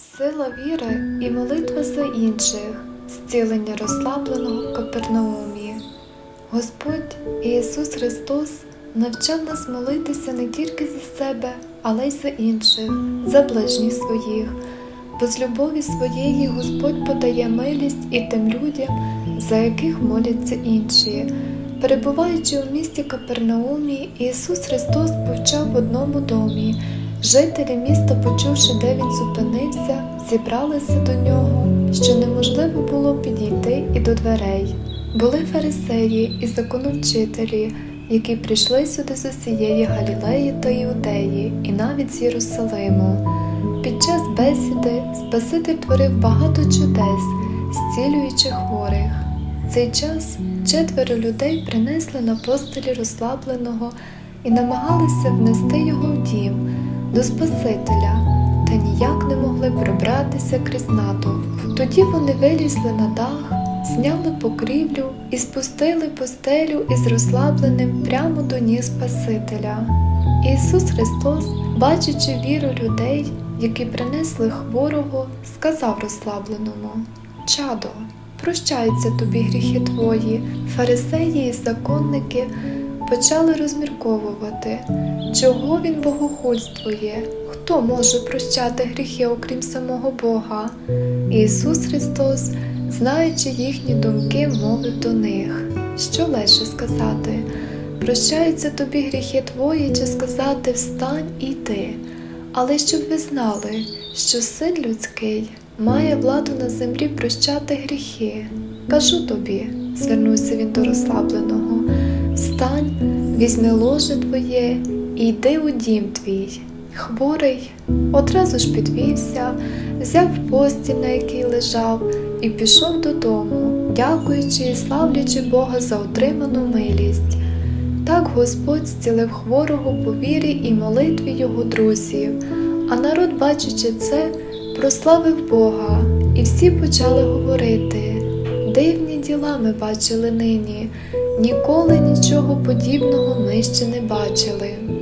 Сила віри і молитва за інших, зцілення розслабленого Капернаумі. Господь Ісус Христос навчав нас молитися не тільки за себе, але й за інших, за ближніх своїх. Бо з любові своєї Господь подає милість і тим людям, за яких моляться інші. Перебуваючи у місті Капернаумі, Ісус Христос повчав в одному домі. Жителі міста, почувши, де він зупинився, зібралися до нього, що неможливо було підійти і до дверей. Були фарисеї і законовчителі, які прийшли сюди з усієї Галілеї та Іудеї, і навіть з Єрусалиму. Під час бесіди Спаситель творив багато чудес, зцілюючи хворих. В цей час четверо людей принесли на постелі розслабленого і намагалися внести його в дім до Спасителя, та ніяк не могли пробратися крізь натовп. Тоді вони вилізли на дах, зняли покрівлю і спустили постелю із розслабленим прямо до ніг Спасителя. Ісус Христос, бачачи віру людей, які принесли хворого, сказав розслабленому: Чадо, прощаються тобі гріхи твої, фарисеї і законники почали розмірковувати, чого він богохульствує, хто може прощати гріхи, окрім самого Бога. Ісус Христос, знаючи їхні думки, мовив до них, що легше сказати, прощаються тобі гріхи твої, чи сказати встань і йди. Але щоб ви знали, що син людський має владу на землі прощати гріхи. Кажу тобі, звернувся він до розслабленого, встань, візьми ложе твоє і йди у дім твій. Хворий одразу ж підвівся, взяв постіль, на якій лежав, і пішов додому, дякуючи і славлячи Бога за отриману милість. Так Господь зцілив хворого по вірі і молитві його друзів, а народ, бачачи це, прославив Бога, і всі почали говорити. Дивні діла ми бачили нині, ніколи нічого подібного ми ще не бачили.